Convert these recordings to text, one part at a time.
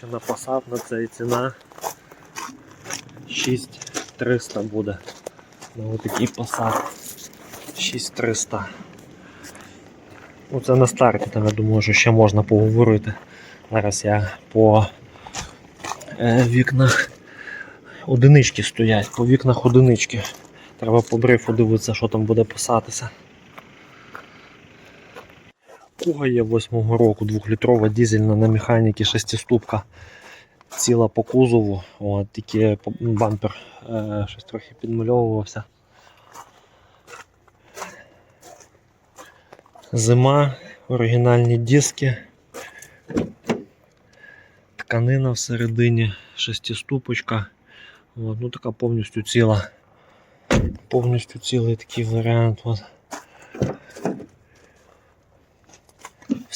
Коротше, на посад на цей ціна 6300 буде. Ну, такий посад 6300. Ну, це на старті, там я думаю, що ще можна поговорити. Зараз я по е, вікнах одинички стоять, по вікнах одинички. Треба по брифу дивитися, що там буде писатися. Куга є 8 року, 2-літрова дизельна на механіки 6-ступка. Ціла по кузову, от, тільки бампер е, щось трохи підмальовувався. Зима, оригінальні диски, тканина всередині, шестиступочка. От, ну така повністю ціла. Повністю цілий такий варіант. От.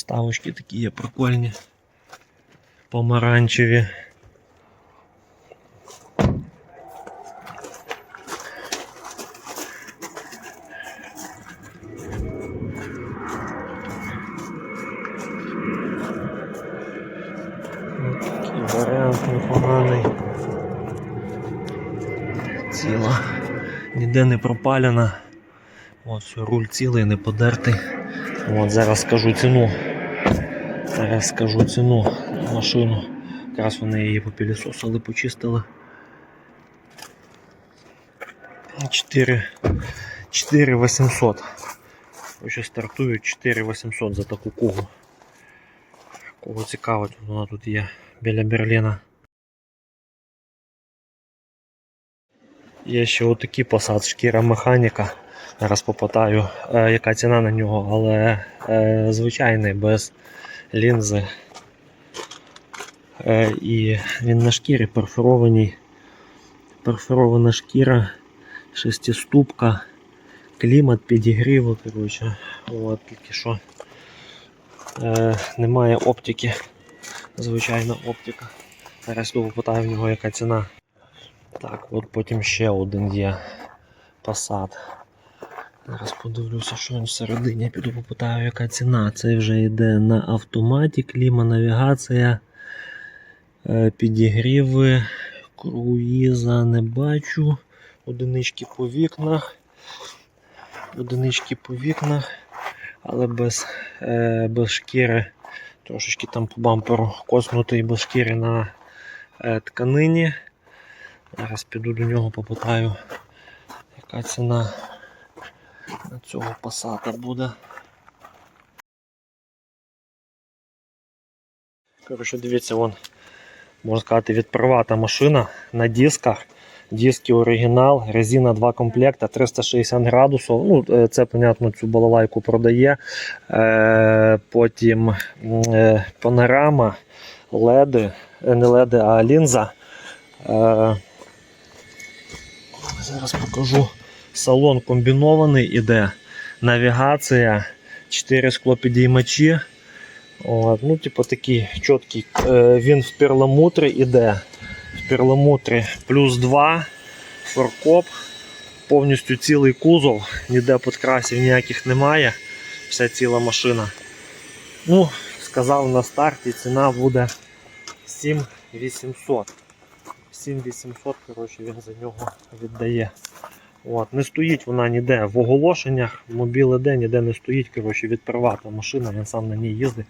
Вставочки такі є прикольні. Помаранчеві. Варіант непоганий. Ціла. Ніде не пропалена. Все, руль цілий, не подертий. От, зараз скажу ціну. Зараз скажу ціну машину. Якраз вони її попілісосили, почистили. 4, 4 800. Ось стартують 4 800 за таку кугу. Кого цікавить, вона тут є біля Берліна. Є ще отакий посад, шкіра механіка. Зараз попитаю, е, яка ціна на нього, але е, звичайний, без лінзи. Е, і він на шкірі перфорований. Перфорована шкіра, шестиступка, клімат, підігріви, коротше. От, тільки що е, немає оптики. Звичайна оптика. Зараз попитаю в нього, яка ціна. Так, от потім ще один є Passat. Зараз подивлюся, що він всередині. Піду попитаю, яка ціна. Це вже йде на автоматі, кліма, навігація, е, підігріви, круїза не бачу. Одинички по вікнах. Одинички по вікнах, але без, е, без шкіри. Трошечки там по бамперу коснутий без шкіри на е, тканині. Зараз піду до нього попитаю, яка ціна на цього пасата буде. Коротше, дивіться, вон, можна сказати, відпривата машина на дисках. Диски оригінал, резина 2 комплекта, 360 градусів. Ну, е, це, понятно, цю балалайку продає. Е, потім е, панорама, леди, е, не леди, а лінза. Е, зараз покажу. Салон комбінований іде. Навігація, 4 склопідіймачі. От, ну, типу такий чіткий. Е, він в перламутрі іде. В перламутрі плюс 2, форкоп, повністю цілий кузов, ніде підкрасів ніяких немає. Вся ціла машина. Ну, сказав на старті, ціна буде 7800. 7800, коротше, він за нього віддає. От, не стоїть вона ніде в оголошеннях, мобіле де ніде не стоїть, коротше, від приватна машина, він сам на ній їздить.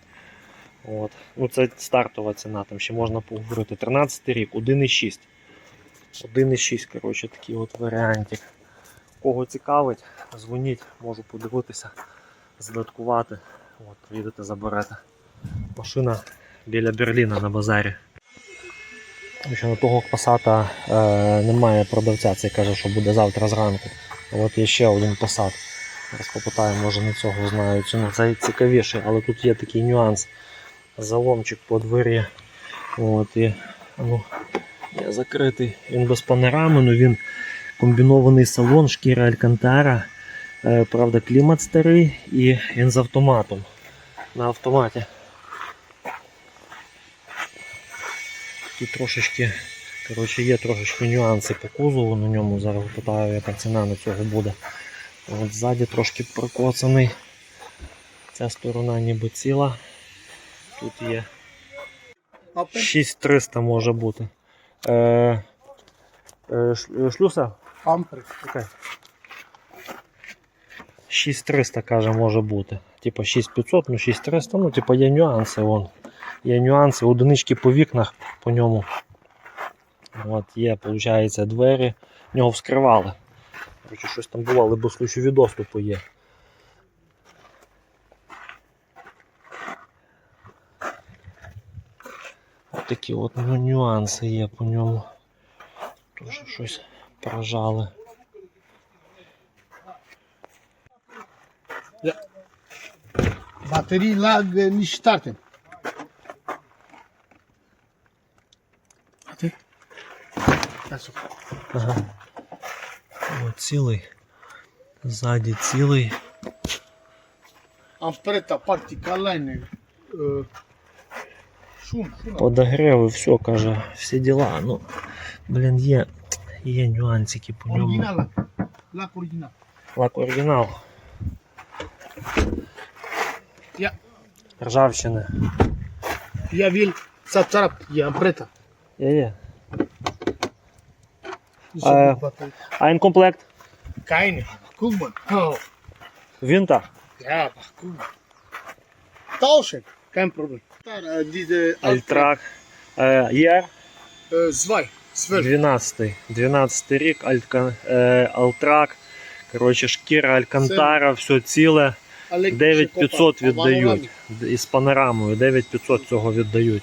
От. Ну, це стартова ціна, там ще можна поговорити. 13 рік, 1,6. 1,6, коротше, такий от варіантик. Кого цікавить, дзвоніть, можу подивитися, задаткувати. От, приїдете, заберете. Машина біля Берліна на базарі. Що на того пасата е, немає продавця, цей каже, що буде завтра зранку. От є ще один пасат. Зараз попитаю, може на цього знаю ціну. Це цікавіше, але тут є такий нюанс. Заломчик по двері. От, і, ну, є закритий. Він без панорами, але він комбінований салон, шкіра Алькантара. Е, правда, клімат старий і він з автоматом. На автоматі. Тут трошечки, коротше, є трошечки нюанси по кузову на ньому. Зараз питаю, яка ціна на цього буде. От ззаді трошки прокоцаний. Ця сторона ніби ціла. Тут є 6300 може бути. Е, е, шлюса? Ampere. Окей. 6300 каже, може бути. Типа 6500, ну 6300, ну типа є нюанси вон. Є нюанси, одинички по вікнах по ньому. От є, виходить, двері. Нього вскривали. Короче, щось там було, але ключові доступу є. От такі от ну, нюанси є по ньому. Тоже щось прожали. Baterii lag eh, nicht Ага. О, цілий. Ззаді цілий. Partica line. Uh, шум, шум. Подогреви, все, каже, всі діла. Ну, блін, є, є нюансики по ньому. Original. Lac original. Лак оригінал. Я, Ржавчини. я вил цап-царап, я ампрета. Є, є. Еще А. Інкомплект? Keine. Guck mal. Oh. Вінта. Ja, aber guck mal. Tauschen. Kein Problem. Äh, diese Альтрак. Е, Äh, zwei. Zwölf. 12. 12 рік, Альтка, е, Алтрак. Коротше, шкіра Алькантара, все ціле. Elektrische 9500 віддають. Із панорамою 9500 цього віддають.